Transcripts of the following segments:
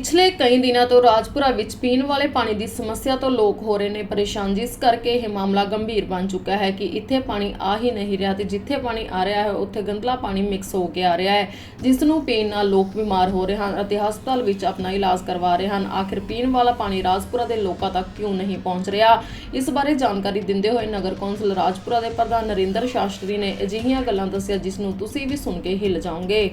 ਪਿਛਲੇ ਕਈ ਦਿਨਾਂ ਤੋਂ ਰਾਜਪੁਰਾ ਵਿੱਚ ਪੀਣ ਵਾਲੇ ਪਾਣੀ ਦੀ ਸਮੱਸਿਆ ਤੋਂ ਲੋਕ ਹੋ ਰਹੇ ਨੇ ਪਰੇਸ਼ਾਨ, ਜਿਸ ਕਰਕੇ ਇਹ ਮਾਮਲਾ ਗੰਭੀਰ ਬਣ ਚੁੱਕਾ ਹੈ ਕਿ ਇੱਥੇ ਪਾਣੀ ਆ ਹੀ ਨਹੀਂ ਰਿਹਾ ਤੇ ਜਿੱਥੇ ਪਾਣੀ ਆ ਰਿਹਾ ਹੈ, ਉੱਥੇ ਗੰਦਲਾ ਪਾਣੀ ਮਿਕਸ ਹੋ ਕੇ ਆ ਰਿਹਾ ਹੈ, ਜਿਸ ਨੂੰ ਪੀਣ ਨਾਲ ਲੋਕ ਬਿਮਾਰ ਹੋ ਰਹੇ ਹਨ ਅਤੇ ਹਸਪਤਾਲ ਵਿੱਚ ਆਪਣਾ ਇਲਾਜ ਕਰਵਾ ਰਹੇ ਹਨ। ਆਖਿਰ ਪੀਣ ਵਾਲਾ ਪਾਣੀ ਰਾਜਪੁਰਾ ਦੇ ਲੋਕਾਂ ਤੱਕ ਕਿਉਂ ਨਹੀਂ ਪਹੁੰਚ ਰਿਹਾ? ਇਸ ਬਾਰੇ ਜਾਣਕਾਰੀ ਦਿੰਦੇ ਹੋਏ ਨਗਰ ਕੌਂਸਲ ਰਾਜਪੁਰਾ ਦੇ ਪ੍ਰਧਾਨ ਨਰਿੰਦਰ ਸ਼ਾਸਤਰੀ ਨੇ ਅਜਿਹੀਆਂ ਗੱਲਾਂ ਦੱਸਿਆ, ਜਿਸ ਨੂੰ ਤੁਸੀਂ ਵੀ ਸੁਣ ਕੇ ਹਿੱਲ ਜਾਓਗੇ।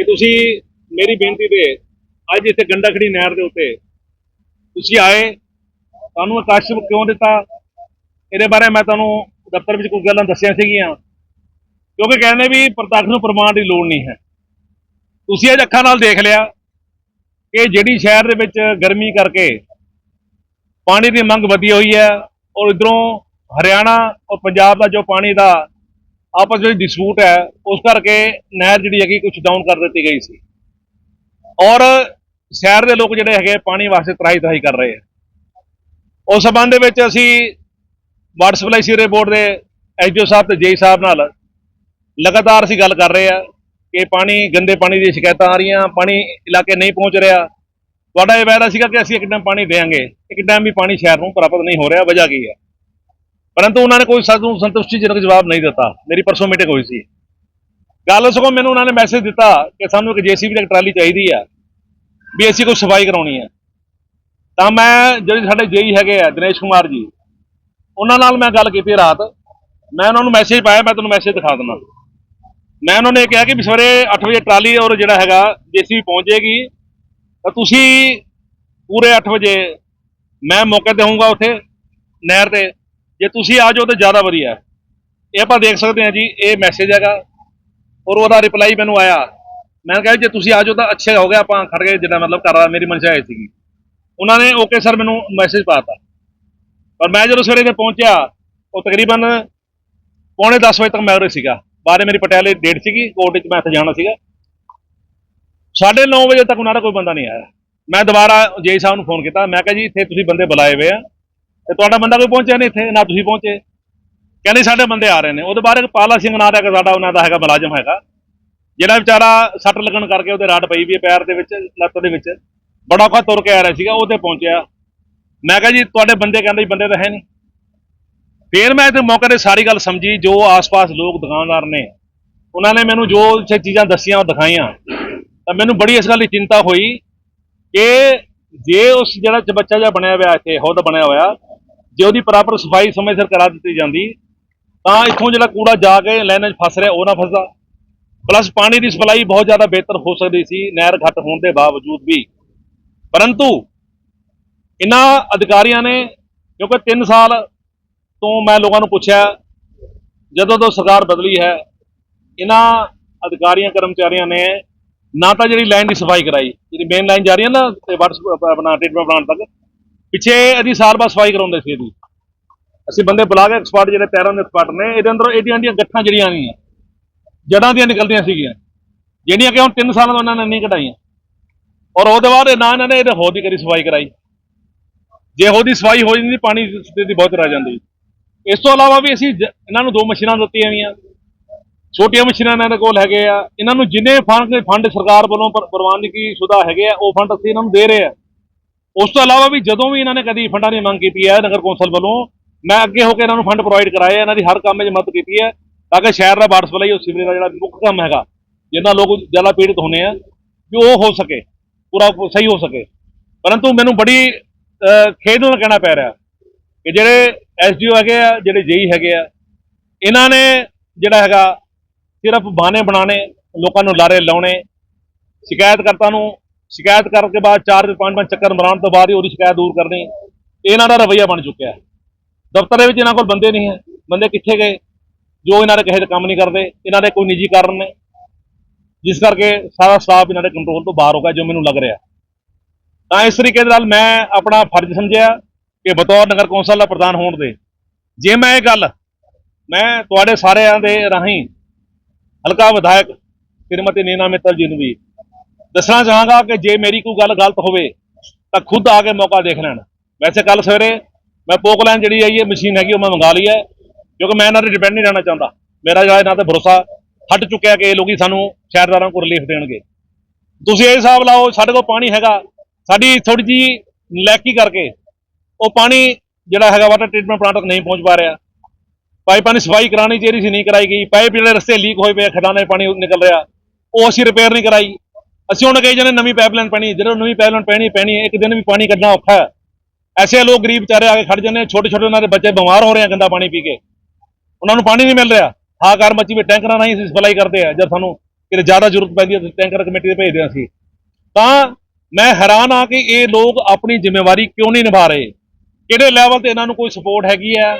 ਕਿ ਤੁਸੀਂ ਮੇਰੀ ਬੇਨਤੀ ਤੇ ਅੱਜ ਇੱਥੇ ਗੰਡਾਖੜੀ ਨਹਿਰ ਦੇ ਉੱਤੇ ਤੁਸੀਂ ਆਏ, ਤੁਹਾਨੂੰ ਆਕਾਸ਼ ਕਿਉਂ ਦਿੱਤਾ? ਇਹਦੇ ਬਾਰੇ ਮੈਂ ਤੁਹਾਨੂੰ ਦਫ਼ਤਰ ਵਿੱਚ ਕੁਝ ਗੱਲਾਂ ਦੱਸੀਆਂ ਸੀਗੀਆਂ, ਕਿਉਂਕਿ ਕਹਿੰਦੇ ਵੀ ਪ੍ਰਤੱਖ ਨੂੰ ਪ੍ਰਮਾਣ ਦੀ ਲੋੜ ਨਹੀਂ ਹੈ। ਤੁਸੀਂ ਅੱਜ ਅੱਖਾਂ ਨਾਲ ਦੇਖ ਲਿਆ ਕਿ ਜਿਹੜੀ ਸ਼ਹਿਰ ਦੇ ਵਿੱਚ ਗਰਮੀ ਕਰਕੇ ਪਾਣੀ ਦੀ ਮੰਗ ਵਧੀ ਹੋਈ ਹੈ ਔਰ ਇਧਰੋਂ ਹਰਿਆਣਾ ਔਰ ਪੰਜਾਬ ਦਾ ਜੋ ਪਾਣੀ ਦਾ ਆਪਸ ਵਿੱਚ ਡਿਸਪਿਊਟ ਹੈ, ਉਸ ਕਰਕੇ ਨਹਿਰ ਜਿਹੜੀ ਹੈਗੀ ਕੁਝ ਡਾਊਨ ਕਰ ਦਿੱਤੀ ਗਈ ਸੀ। ਔਰ ਸ਼ਹਿਰ ਦੇ ਲੋਕ ਜਿਹੜੇ ਹੈਗੇ ਪਾਣੀ ਵਾਸਤੇ ਤਰਾਈ ਤਰਾਈ ਕਰ ਰਹੇ ਆ। ਉਸ ਸਬੰਧ ਦੇ ਵਿੱਚ ਅਸੀਂ ਵਾਟਰ ਸਪਲਾਈ ਸੀਵਰੇਜ ਬੋਰਡ ਦੇ ਐਸਡੀਓ ਸਾਹਿਬ ਤੇ ਜੇਈ ਸਾਹਿਬ ਨਾਲ ਲਗਾਤਾਰ ਅਸੀਂ ਗੱਲ ਕਰ ਰਹੇ ਆ ਕਿ ਪਾਣੀ, ਗੰਦੇ ਪਾਣੀ ਦੀ ਸ਼ਿਕਾਇਤਾਂ ਆ ਰਹੀਆਂ, ਪਾਣੀ ਇਲਾਕੇ ਨਹੀਂ ਪਹੁੰਚ ਰਿਹਾ। ਤੁਹਾਡਾ ਇਹ ਵਾਅਦਾ ਸੀਗਾ ਕਿ ਅਸੀਂ ਇੱਕ ਟਾਈਮ ਪਾਣੀ ਦੇਵਾਂਗੇ, ਇੱਕ ਟਾਈਮ ਵੀ ਪਾਣੀ ਸ਼ਹਿਰ ਨੂੰ ਪ੍ਰਾਪਤ ਨਹੀਂ ਹੋ ਰਿਹਾ, ਵਜ੍ਹਾ ਕੀ ਹੈ? ਪਰੰਤੂ ਉਹਨਾਂ ਨੇ ਕੋਈ ਸਾਨੂੰ ਸੰਤੁਸ਼ਟੀਜਨਕ ਜਵਾਬ ਨਹੀਂ ਦਿੱਤਾ। ਮੇਰੀ ਪਰਸੋਂ ਮੀਟਿੰਗ ਹੋਈ ਸੀ। ਗੱਲ ਸਗੋਂ ਮੈਨੂੰ ਉਹਨਾਂ ਨੇ ਮੈਸੇਜ ਦਿੱਤਾ ਕਿ ਸਾਨੂੰ ਇੱਕ ਜੀਸੀਬੀ ਦੀ ਇੱਕ ਟਰਾਲੀ ਚਾਹੀਦੀ ਆ, ਵੀ ਅਸੀਂ ਕੋਈ ਸਫ਼ਾਈ ਕਰਾਉਣੀ ਆ। ਤਾਂ ਮੈਂ ਜਿਹੜੇ ਸਾਡੇ ਜੇਈ ਹੈਗੇ ਆ, ਦਿਨੇਸ਼ ਕੁਮਾਰ ਜੀ, ਉਹਨਾਂ ਨਾਲ ਮੈਂ ਗੱਲ ਕੀਤੀ ਰਾਤ। ਮੈਂ ਉਹਨਾਂ ਨੂੰ ਮੈਸੇਜ ਪਾਇਆ, ਮੈਂ ਤੁਹਾਨੂੰ ਮੈਸੇਜ ਦਿਖਾ ਦਿੰਦਾ। ਮੈਂ ਉਹਨਾਂ ਨੇ ਕਿਹਾ ਕਿ ਵੀ ਸਵੇਰੇ 8 ਵਜੇ ਟਰਾਲੀ ਔਰ ਜਿਹੜਾ ਹੈਗਾ ਜੀਸੀਬੀ ਪਹੁੰਚ ਜਾਏਗੀ। ਤਾਂ ਤੁਸੀਂ ਪੂਰੇ 8 ਵਜੇ, ਮੈਂ ਮੌਕੇ ਤੇ ਹੋਊਂਗਾ ਉੱਥੇ ਨਹਿਰ ਤੇ। ਜੇ ਤੁਸੀਂ ਆ ਜਾਓ ਤਾਂ ਜ਼ਿਆਦਾ ਵਧੀਆ ਇਹ ਆਪਾਂ ਦੇਖ ਸਕਦੇ ਹਾਂ ਜੀ, ਇਹ ਮੈਸੇਜ ਹੈਗਾ ਔਰ ਉਹਦਾ ਰਿਪਲਾਈ ਮੈਨੂੰ ਆਇਆ। ਮੈਂ ਕਿਹਾ ਜੇ ਤੁਸੀਂ ਆ ਜਾਓ ਤਾਂ ਅੱਛਾ ਹੋ ਗਿਆ, ਆਪਾਂ ਖੜ ਗਏ ਜਿੱਦਾਂ ਮਤਲਬ ਕਰ ਮੇਰੀ ਮਨਸ਼ਾ ਇਹ ਸੀਗੀ। ਉਹਨਾਂ ਨੇ ਓਕੇ ਸਰ ਮੈਨੂੰ ਮੈਸੇਜ ਪਾਤਾ ਪਰ ਮੈਂ ਜਦੋਂ ਸਵੇਰੇ ਤੇ ਪਹੁੰਚਿਆ, ਉਹ ਤਕਰੀਬਨ ਪੌਣੇ 10 ਵਜੇ ਤੱਕ ਮੈਂ ਉਰੇ ਸੀਗਾ। ਬਾਰੇ ਮੇਰੀ ਪਟਿਆਲੇ ਡੇਟ ਸੀਗੀ ਕੋਰਟ ਵਿੱਚ ਮੈਂ ਇੱਥੇ ਜਾਣਾ ਸੀਗਾ। 9:30 ਵਜੇ ਤੱਕ ਉਹਨਾਂ ਦਾ ਕੋਈ ਬੰਦਾ ਨਹੀਂ ਆਇਆ। ਮੈਂ ਦੁਬਾਰਾ ਜੇਈ ਸਾਹਿਬ ਨੂੰ ਫੋਨ ਕੀਤਾ। ਮੈਂ ਕਿਹਾ ਜੀ, ਇੱਥੇ ਤੁਸੀਂ ਬੰਦੇ ਬੁਲਾਏ ਹੋਏ ਆ। ਤੇ ਤੁਹਾਡਾ ਬੰਦਾ ਕੋਈ ਪਹੁੰਚਿਆ ਨਹੀਂ ਇੱਥੇ, ਨਾ ਤੁਸੀਂ ਪਹੁੰਚੇ। ਕਹਿੰਦੇ ਸਾਡੇ ਬੰਦੇ ਆ ਰਹੇ ਨੇ। ਉਹਦੇ ਬਾਅਦ ਇੱਕ ਪਾਲਾ ਸਿੰਘ ਨਾਂ ਦਾ ਇੱਕ ਸਾਡਾ, ਉਹਨਾਂ ਦਾ ਹੈਗਾ ਮੁਲਾਜ਼ਮ ਹੈਗਾ। ਜਿਹੜਾ ਵਿਚਾਰਾ ਸੱਟ ਲੱਗਣ ਕਰਕੇ ਉਹਦੇ ਰਾੜ ਪਈ ਵੀ ਹੈ ਪੈਰ ਦੇ ਵਿੱਚ, ਲੱਤ ਦੇ ਵਿੱਚ। ਬੜਾ ਔਖਾ ਤੁਰ ਕੇ ਆ ਰਿਹਾ ਸੀਗਾ, ਉਹਦੇ ਪਹੁੰਚਿਆ। ਮੈਂ ਕਿਹਾ ਜੀ, ਤੁਹਾਡੇ ਬੰਦੇ ਕਹਿੰਦੇ ਜੀ, ਬੰਦੇ ਤਾਂ ਹੈ ਨਹੀਂ। ਫਿਰ ਮੈਂ ਇੱਥੇ ਮੌਕੇ ਤੇ ਸਾਰੀ ਗੱਲ ਸਮਝੀ, ਜੋ ਆਸ-ਪਾਸ ਲੋਕ ਦੁਕਾਨਦਾਰ ਨੇ, ਉਹਨਾਂ ਨੇ ਮੈਨੂੰ ਜੋ ਇੱਥੇ ਚੀਜ਼ਾਂ ਦੱਸੀਆਂ, ਉਹ ਦਿਖਾਈਆਂ। ਤਾਂ ਮੈਨੂੰ ਬੜੀ ਇਸ ਗੱਲ ਦੀ ਚਿੰਤਾ ਹੋਈ ਕਿ ਜੇ ਉਸ ਜਿਹੜਾ ਬੱਚਾ ਜਿਹਾ ਬਣਿਆ ਹੋਇਆ ਇੱਥੇ ਹੁੱਦ ਬਣਿਆ ਹੋਇਆ ਜੇ ਉਹਦੀ ਪ੍ਰਾਪਰ ਸਫ਼ਾਈ ਸਮੇਂ ਸਿਰ ਕਰਾ ਦਿੱਤੀ ਜਾਂਦੀ, ਤਾਂ ਇੱਥੋਂ ਜਿਹੜਾ ਕੂੜਾ ਜਾ ਕੇ ਲਾਈਨਾਂ 'ਚ ਫਸ ਰਿਹਾ, ਉਹ ਨਾ ਫਸਦਾ। ਪਲੱਸ ਪਾਣੀ ਦੀ ਸਪਲਾਈ ਬਹੁਤ ਜ਼ਿਆਦਾ ਬਿਹਤਰ ਹੋ ਸਕਦੀ ਸੀ, ਨਹਿਰ ਘੱਟ ਹੋਣ ਦੇ ਬਾਵਜੂਦ ਵੀ। ਪਰੰਤੂ ਇਹਨਾਂ ਅਧਿਕਾਰੀਆਂ ਨੇ, ਕਿਉਂਕਿ 3 ਸਾਲ ਤੋਂ ਮੈਂ ਲੋਕਾਂ ਨੂੰ ਪੁੱਛਿਆ, ਜਦੋਂ ਤੋਂ ਸਰਕਾਰ ਬਦਲੀ ਹੈ ਇਹਨਾਂ ਅਧਿਕਾਰੀਆਂ, ਕਰਮਚਾਰੀਆਂ ਨੇ ਨਾ ਤਾਂ ਜਿਹੜੀ ਲਾਈਨ ਦੀ ਸਫ਼ਾਈ ਕਰਾਈ, ਜਿਹੜੀ ਮੇਨ ਲਾਈਨ ਜਾ ਰਹੀ ਹੈ ਨਾ, ਤੇ ਵਾਟਰ ਆਪਣਾ ਟ੍ਰੀਟਮੈਂਟ ਪਲਾਂਟ ਤੱਕ ਪਿੱਛੇ ਇਹਦੀ ਸਾਲ ਬਾਅਦ ਸਫ਼ਾਈ ਕਰਾਉਂਦੇ ਸੀ ਇਹਦੀ। ਅਸੀਂ ਬੰਦੇ ਬੁਲਾ ਕੇ ਐਕਸਪਰਟ ਜਿਹੜੇ ਟਾਇਰਾਂ ਦੇ ਐਕਸਪਰਟ ਨੇ, ਇਹਦੇ ਅੰਦਰ ਇਹਦੀਆਂ ਦੀਆਂ ਗੱਠਾਂ ਜਿਹੜੀਆਂ ਆਈਆਂ ਜੜਾਂ ਦੀਆਂ ਨਿਕਲਦੀਆਂ ਸੀਗੀਆਂ। ਜਿਹੜੀਆਂ ਕਿ ਹੁਣ 3 ਸਾਲਾਂ ਤੋਂ ਉਹਨਾਂ ਨੇ ਨਹੀਂ ਕਢਾਈਆਂ। ਔਰ ਉਹਦੇ ਬਾਅਦ ਨਾ ਇਹਨਾਂ ਨੇ ਇਹਦੇ ਹੋਰ ਦੀ ਕਰੀ ਸਫ਼ਾਈ ਕਰਾਈ। ਜੇ ਉਹਦੀ ਸਫ਼ਾਈ ਹੋ ਜਾਂਦੀ, ਪਾਣੀ ਦੀ ਬਹੁਤ ਰਹਿ ਜਾਂਦੀ। ਇਸ ਤੋਂ ਇਲਾਵਾ ਵੀ ਅਸੀਂ ਜ- ਇਹਨਾਂ ਨੂੰ ਦੋ ਮਸ਼ੀਨਾਂ ਦਿੱਤੀਆਂ ਹੋਈਆਂ ਛੋਟੀਆਂ ਮਸ਼ੀਨਾਂ ਇਹਨਾਂ ਦੇ ਕੋਲ ਹੈਗੇ ਆ। ਇਹਨਾਂ ਨੂੰ ਜਿੰਨੇ ਫੰਡ ਫੰਡ ਸਰਕਾਰ ਵੱਲੋਂ ਪ੍ਰਵਾਨਗੀ ਸ਼ੁਦਾ ਹੈਗੇ ਆ, ਉਹ ਫੰਡ ਅਸੀਂ ਇਹਨਾਂ ਨੂੰ ਦੇ ਰਹੇ ਆ। ਉਸ ਤੋਂ ਇਲਾਵਾ ਵੀ ਜਦੋਂ ਵੀ ਇਹਨਾਂ ਨੇ ਕਦੀ ਫੰਡਾਂ ਦੀ ਮੰਗ ਕੀਤੀ ਹੈ ਨਗਰ ਕੌਂਸਲ ਵੱਲੋਂ ਮੈਂ ਅੱਗੇ ਹੋ ਕੇ ਇਹਨਾਂ ਨੂੰ ਫੰਡ ਪ੍ਰੋਵਾਈਡ ਕਰਾਏ ਇਹਨਾਂ ਦੀ ਹਰ ਕੰਮ 'ਚ ਮਦਦ ਕੀਤੀ ਹੈ ਤਾਂ ਕਿ ਸ਼ਹਿਰ ਦਾ ਵਾਟਰ ਸਪਲਾਈ ਉਹ ਸੀਵਰੇਜ ਦਾ ਜਿਹੜਾ ਮੁੱਖ ਕੰਮ ਹੈਗਾ ਜਿੰਨਾ ਲੋਕ ਜ਼ਿਆਦਾ ਪੀੜਤ ਹੁੰਦੇ ਆ ਵੀ ਉਹ ਹੋ ਸਕੇ ਪੂਰਾ ਸਹੀ ਹੋ ਸਕੇ। ਪਰੰਤੂ ਮੈਨੂੰ ਬੜੀ ਅਹ, ਖੇਦ ਨਾਲ ਕਹਿਣਾ ਪੈ ਰਿਹਾ ਕਿ ਜਿਹੜੇ ਐਸਡੀਓ ਹੈਗੇ ਆ ਜਿਹੜੇ ਜੇਈ ਹੈਗੇ ਆ ਇਹਨਾਂ ਨੇ ਜਿਹੜਾ ਹੈਗਾ ਸਿਰਫ ਬਾਣੇ ਬਣਾਣੇ ਲੋਕਾਂ ਨੂੰ ਲਾਰੇ ਲਾਉਣੇ ਸ਼ਿਕਾਇਤਕਰਤਾ ਨੂੰ ਸ਼ਿਕਾਇਤ ਕਰਨ ਕੇ ਬਾਅਦ ਚਾਰ ਪੰਜ ਪੰਜ ਚੱਕਰ ਮਰਾਉਣ ਤੋਂ ਬਾਅਦ ਹੀ ਉਹਦੀ ਸ਼ਿਕਾਇਤ ਦੂਰ ਕਰਨੀ ਇਹਨਾਂ ਦਾ ਰਵੱਈਆ ਬਣ ਚੁੱਕਿਆ ਦਫ਼ਤਰ ਦੇ ਵਿੱਚ ਇਹਨਾਂ ਕੋਲ ਬੰਦੇ ਨਹੀਂ ਹੈ। ਬੰਦੇ ਕਿੱਥੇ ਗਏ? ਜੋ ਇਹਨਾਂ ਦੇ ਕਿਸੇ 'ਤੇ ਕੰਮ ਨਹੀਂ ਕਰਦੇ, ਇਹਨਾਂ ਦੇ ਕੋਈ ਨਿੱਜੀ ਕਾਰਨ ਨੇ। ਜਿਸ ਕਰਕੇ ਸਾਰਾ ਸਟਾਫ ਇਹਨਾਂ ਦੇ ਕੰਟਰੋਲ ਤੋਂ ਬਾਹਰ ਹੋ ਗਿਆ, ਜੋ ਮੈਨੂੰ ਲੱਗ ਰਿਹਾ। ਤਾਂ ਇਸ ਤਰੀਕੇ ਦੇ ਨਾਲ ਮੈਂ ਆਪਣਾ ਫਰਜ਼ ਸਮਝਿਆ ਕਿ ਬਤੌਰ ਨਗਰ ਕੌਂਸਲ ਦਾ ਪ੍ਰਧਾਨ ਹੋਣ ਦੇ। ਜੇ ਮੈਂ ਇਹ ਗੱਲ ਮੈਂ ਤੁਹਾਡੇ ਸਾਰਿਆਂ ਦੇ ਰਾਹੀਂ ਹਲਕਾ ਵਿਧਾਇਕ ਸ਼੍ਰੀਮਤੀ ਨੀਨਾ ਮਿੱਤਲ ਜੀ ਨੂੰ ਵੀ ਦੱਸਣਾ ਚਾਹਾਂਗਾ ਕਿ ਜੇ ਮੇਰੀ ਕੋਈ ਗੱਲ ਗਲਤ ਹੋਵੇ ਤਾਂ ਖੁਦ ਆ ਕੇ ਮੌਕਾ ਦੇਖ ਲੈਣ। ਵੈਸੇ ਕੱਲ ਸਵੇਰੇ ਮੈਂ ਪੋਕਲੈਂਡ ਜਿਹੜੀ ਆਈ ਹੈ ਮਸ਼ੀਨ ਹੈਗੀ ਉਹ ਮੈਂ ਮੰਗਾ ਲਈ ਹੈ ਕਿਉਂਕਿ ਮੈਂ ਇਹਨਾਂ ਤੇ ਡਿਪੈਂਡ ਨਹੀਂ ਰਹਿਣਾ ਚਾਹੁੰਦਾ। ਮੇਰਾ ਜਿਹੜਾ ਇਹਨਾਂ ਤੇ ਭਰੋਸਾ ਹਟ ਚੁੱਕਿਆ ਕਿ ਇਹ ਲੋਕੀ ਸਾਨੂੰ ਸ਼ਹਿਰਦਾਰਾਂ ਨੂੰ ਰਿਲੀਫ ਦੇਣਗੇ। ਤੁਸੀਂ ਇਹ ਹਿਸਾਬ ਲਾਓ ਸਾਡੇ ਕੋਲ ਪਾਣੀ ਹੈਗਾ। ਸਾਡੀ ਥੋੜੀ ਜੀ ਲੈਕੀ ਕਰਕੇ ਉਹ ਪਾਣੀ ਜਿਹੜਾ ਹੈਗਾ ਵਾਟਰ ਟ੍ਰੀਟਮੈਂਟ ਪਲਾਂਟ ਤੱਕ ਨਹੀਂ ਪਹੁੰਚ ਪਾ ਰਿਹਾ। ਪਾਈਪਾਂ ਦੀ ਸਫ਼ਾਈ ਕਰਾਉਣੀ ਚਾਹੀਦੀ ਸੀ ਨਹੀਂ ਕਰਾਈ ਗਈ। ਪਾਈਪ ਜਿਹੜੇ ਰਸਤੇ ਲੀਕ ਹੋਏ ਪਏ ਆ, ਖਦਾਨੇ ਪਾਣੀ ਨਿਕਲ ਰਿਹਾ। ਉਹ ਅਸੀਂ ਰਿਪੇਅਰ ਨਹੀਂ ਕਰਾਈ। ਅਸੀਂ ਹੁਣ ਕਹੀ ਜਾਂਦੇ ਨਵੀਂ ਪਾਈਪਲਾਈਨ ਪੈਣੀ ਜਦੋਂ ਨਵੀਂ ਪਾਈਪਲਾਈਨ ਪੈਣੀ ਪੈਣੀ ਹੈ, ਇੱਕ ਦਿਨ ਵੀ ਪਾਣੀ ਕੱਢਣਾ ਔਖਾ ਹੈ। ਐਸੇ ਲੋਕ ਗਰੀਬ ਵਿਚਾਰੇ ਆ ਕੇ ਖੜ ਜਾਂਦੇ ਛੋਟੇ ਛੋਟੇ ਉਹਨਾਂ ਦੇ ਬੱਚੇ ਬਿਮਾਰ ਹੋ ਰਹੇ ਆ ਗੰਦਾ ਪਾਣੀ ਪੀ ਕੇ। ਉਹਨਾਂ ਨੂੰ ਪਾਣੀ ਨਹੀਂ ਮਿਲ ਰਿਹਾ। ਹਾਕਾਰ ਮੱਚੀ ਵੀ ਟੈਂਕਰਾਂ ਨਾਲ ਹੀ ਸਪਲਾਈ ਕਰਦੇ ਆ ਜਦ ਸਾਨੂੰ ਕਿਤੇ ਜ਼ਿਆਦਾ ਜ਼ਰੂਰਤ ਪੈਂਦੀ ਹੈ ਟੈਂਕਰ ਕਮੇਟੀ ਦੇ ਭੇਜਦੇ ਹਾਂ ਅਸੀਂ। ਤਾਂ ਮੈਂ ਹੈਰਾਨ ਆ ਕਿ ਇਹ ਲੋਕ ਆਪਣੀ ਜ਼ਿੰਮੇਵਾਰੀ ਕਿਉਂ ਨਹੀਂ ਨਿਭਾ ਰਹੇ? ਕਿਹੜੇ ਲੈਵਲ ਤੇ ਇਹਨਾਂ ਨੂੰ ਕੋਈ ਸਪੋਰਟ ਹੈਗੀ ਹੈ?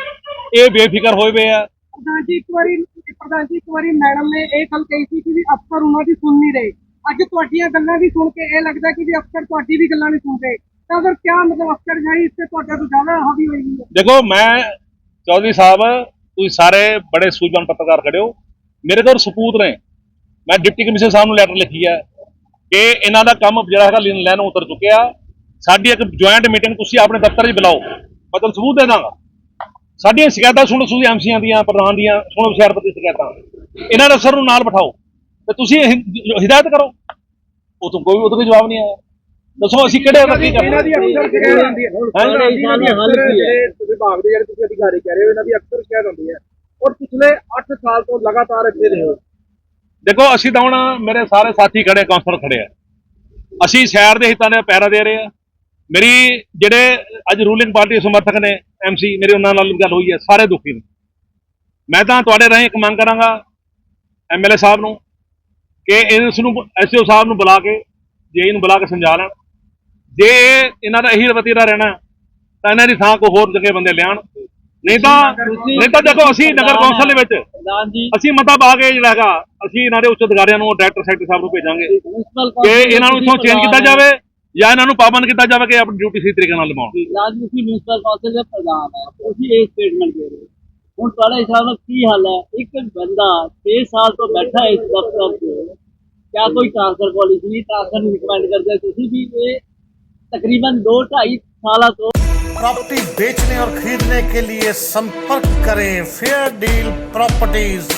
ਇਹ ਬੇਫਿਕਰ ਹੋਏ ਪਏ ਆ। ਪ੍ਰਧਾਨ ਜੀ ਇੱਕ ਵਾਰੀ ਪ੍ਰਧਾਨ ਜੀ ਇੱਕ ਵਾਰੀ ਮੈਡਮ ਨੇ ਇਹ ਗੱਲ ਕਹੀ ਸੀ ਕਿ ਵੀ ਅਫਸਰ ਉਹਨਾਂ ਦੀ ਸੁਣ ਨਹੀਂ ਰਹੇ। ਅੱਜ ਤੁਹਾਡੀਆਂ ਗੱਲਾਂ ਵੀ ਸੁਣ ਕੇ ਇਹ ਲੱਗਦਾ ਕਿ ਵੀ ਅਫਸਰ ਤੁਹਾਡੀ ਵੀ ਗੱਲਾਂ ਨਹੀਂ ਸੁਣਦੇ। ਤਾਂ ਫਿਰ ਕਿਆ ਮਤਲਬ ਅਫਸਰ ਜਾਈ ਇਸ ਤੇ ਤੁਹਾਡਾ ਤੋਂ ਜ਼ਿਆਦਾ ਹਾਵੀ ਹੋਏਗੀ ਦੇਖੋ, ਮੈਂ ਚੌਧਰੀ ਸਾਹਿਬ, ਤੁਸੀਂ ਸਾਰੇ ਬੜੇ ਸੂਝਵਾਨ ਪੱਤਰਕਾਰ ਖੜੇ ਹੋ। ਮੇਰੇ ਕੋਲ ਸਪੂਤ ਨੇ। ਮੈਂ ਡਿਪਟੀ ਕਮਿਸ਼ਨਰ ਸਾਹਿਬ ਨੂੰ ਲੈਟਰ ਲਿਖੀ ਹੈ ਕਿ ਇਹਨਾਂ ਦਾ ਕੰਮ ਜਿਹੜਾ ਹੈਗਾ ਲੈਣ ਲੈਣ ਉਤਰ ਚੁੱਕਿਆ। ਸਾਡੀ ਇੱਕ ਜੁਆਇੰਟ ਮੀਟਿੰਗ ਤੁਸੀਂ ਆਪਣੇ ਦਫ਼ਤਰ 'ਚ ਬੁਲਾਓ। ਮਤਲਬ ਸਬੂਤ ਦੇ ਦਾਂਗਾ। ਸਾਡੀਆਂ ਸ਼ਿਕਾਇਤਾਂ ਸੁਣੋ ਤੁਸੀਂ ਐਮਸੀਆਂ ਦੀਆਂ, ਪ੍ਰਧਾਨ ਦੀਆਂ ਸੁਣੋ ਸ਼ਹਿਰ ਸ਼ਿਕਾਇਤਾਂ। ਇਹਨਾਂ ਦੇ ਅਫਸਰ ਨੂੰ ਨਾਲ ਬਿਠਾਓ। ਤੇ ਤੁਸੀਂ ਹਿਦਾਇਤ ਕਰੋ। ਉਹ ਤੋਂ ਕੋਈ ਉਹਦਾ ਕੋਈ ਜਵਾਬ ਨਹੀਂ ਆਇਆ। ਦੱਸੋ ਅਸੀਂ ਕਿਹੜੇ ਅਫਸਰ ਕੀ ਇਹਨਾਂ ਦੀ ਕਰਦੇ ਅਕਸਰ ਸ਼ਿਕਾਇਤ ਹੁੰਦੀ ਹੈ ਹੈਂ? ਇਹਨਾਂ ਦੀ ਹੱਲ ਕੀ ਹੈ ਵਿਭਾਗ ਦੇ ਜਿਹੜੇ ਤੁਸੀਂ ਅਧਿਕਾਰੀ ਕਹਿ ਰਹੇ ਹੋ ਇਹਨਾਂ ਦੀ ਅਕਸਰ ਸ਼ਿਕਾਇਤ ਹੁੰਦੀ ਹੈ ਔਰ ਪਿਛਲੇ 8 ਸਾਲ ਤੋਂ ਲਗਾਤਾਰ ਇੱਥੇ ਰਹੇ ਹੋ। ਦੇਖੋ ਅਸੀਂ ਤਾਂ ਹੁਣ ਮੇਰੇ ਸਾਰੇ ਸਾਥੀ ਖੜੇ ਕਾਉਂਸਲਰ ਖੜੇ ਆ। ਅਸੀਂ ਸ਼ਹਿਰ ਦੇ ਹਿੱਤਾਂ ਦੇ ਪੈਰਾ ਦੇ ਰਹੇ ਆ। ਮੇਰੀ ਜਿਹੜੇ ਅੱਜ ਰੂਲਿੰਗ ਪਾਰਟੀ ਦੇ ਸਮਰਥਕ ਨੇ ਐਮਸੀ ਮੇਰੇ ਉਹਨਾਂ ਨਾਲ ਗੱਲ ਹੋਈ ਹੈ ਸਾਰੇ ਦੁਖੀ ਨੇ। ਮੈਂ ਤਾਂ ਤੁਹਾਡੇ ਰਾਹੀਂ ਇੱਕ ਮੰਗ ਕਰਾਂਗਾ ਐਮਐਲਏ ਸਾਹਿਬ ਨੂੰ ਕਿ ਇਸ ਨੂੰ ਐਸਓ ਸਾਹਿਬ ਨੂੰ ਬੁਲਾ ਕੇ ਜੇਈ ਨੂੰ ਬੁਲਾ ਕੇ ਸਮਝਾ ਲੈਣ। ਜੇ ਇਹ- ਇਹਨਾਂ ਦਾ ਇਹੀ ਰਵਤੀਰਾ ਰਹਿਣਾ ਤਾਂ ਇਹਨਾਂ ਦੀ ਥਾਂ ਕੋਈ ਹੋਰ ਜਗ੍ਹਾ ਬੰਦੇ ਲਿਆਣ ਨਹੀਂ ਤਾਂ ਨਹੀਂ ਤਾਂ ਦੇਖੋ ਅਸੀਂ ਨਗਰ ਕੌਂਸਲ ਦੇ ਵਿੱਚ ਜੀ। ਅਸੀਂ ਮਤਾ ਪਾ ਕੇ ਜਿਹੜਾ ਹੈਗਾ ਅਸੀਂ ਇਹਨਾਂ ਦੇ ਉੱਚ ਅਧਿਕਾਰੀਆਂ ਨੂੰ ਡਾਇਰੈਕਟਰ ਸੈਕਟਰੀ ਸਾਹਿਬ ਨੂੰ ਭੇਜਾਂਗੇ। ਕਿ ਇਹਨਾਂ ਨੂੰ ਇੱਥੋਂ ਚੇਂਜ ਕੀਤਾ ਜਾਵੇ ਜਾਂ ਇਹਨਾਂ ਨੂੰ ਪਾਬੰਦ ਕੀਤਾ ਜਾਵੇ ਕਿ ਆਪਣੀ ਡਿਊਟੀ ਸਹੀ ਤਰੀਕੇ ਨਾਲ ਨਿਭਾਉਣ। ਰਾਜ ਤੁਸੀਂ ਮਿਊਨਿਸਪਲ ਕੌਂਸਲ ਦੇ ਪ੍ਰਧਾਨ ਹੈ ਤੁਸੀਂ ਇਹ ਸਟੇਟਮੈਂਟ ਦੇ ਰਹੇ ਹੁਣ ਤੁਹਾਡੇ ਹਿਸਾਬ ਨਾਲ ਕੀ ਹਾਲ ਹੈ? ਇੱਕ ਬੰਦਾ 6 ਸਾਲ ਤੋਂ ਬੈਠਾ ਹੈ ਇਸ ਦਫ਼ਤਰ 'ਚ ਕਿਆ ਕੋਈ ਟ੍ਰਾਂਸਫਰ ਪਾਲਿਸੀ ਨਹੀਂ ਟ੍ਰਾਂਸਫਰ ਨਹੀਂ ਰਿਕਮੈਂਡ ਕਰਦੇ ਤੁਸੀਂ ਵੀ ਇਹ ਤਕਰੀਬਨ 2 2.5 ਸਾਲਾਂ ਤੋਂ प्रॉपर्टी बेचने और खरीदने के लिए संपर्क करें फेयर डील प्रॉपर्टीज